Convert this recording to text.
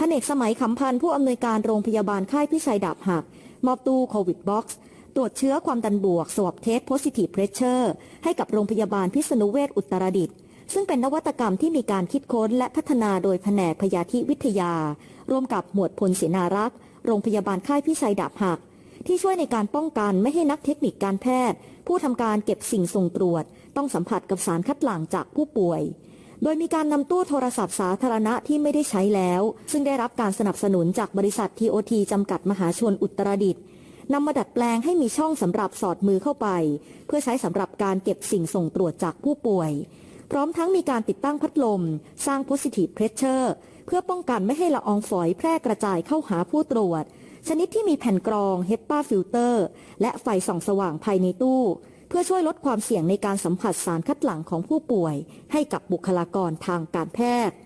พันเอกสมัยขำพันธ์ผู้อำนวยการโรงพยาบาลค่ายพิชัยดาบหัก มอบตู้โควิดบ็อกซ์ตรวจเชื้อความดันบวกสวอปเทสโพซิทีฟเพรสเชอร์ให้กับโรงพยาบาลพิษณุเวชอุตรดิตถ์ซึ่งเป็นนวัตกรรมที่มีการคิดค้นและพัฒนาโดยแผนกพยาธิวิทยา ร่วมกับหมวดพลเสนารักษ์ โรงพยาบาลค่ายพิชัยดาบหัก ที่ช่วยในการป้องกันไม่ให้นักเทคนิคการแพทย์ ผู้ทำการเก็บสิ่งส่งตรวจ ต้องสัมผัสกับสารคัดหลั่งจากผู้ป่วย โดยมีการนำตู้โทรศัพท์สาธารณะที่ไม่ได้ใช้แล้ว ซึ่งได้รับการสนับสนุนจากบริษัท TOT จำกัดมหาชนอุตรดิตถ์นำมาดัดแปลงให้มีช่องสำหรับสอดมือเข้าไป เพื่อใช้สำหรับการเก็บสิ่งส่งตรวจจากผู้ป่วย พร้อมทั้งมีการติดตั้งพัดลม สร้าง positive pressure เพื่อป้องกันไม่ให้ละอองฝอยแพร่กระจายเข้าหาผู้ตรวจ ชนิดที่มีแผ่นกรอง HEPA filter และไฟส่องสว่างภายในตู้ เพื่อช่วยลดความเสี่ยงในการสัมผัสสารคัดหลั่งของผู้ป่วย ให้กับบุคลากรทางการแพทย์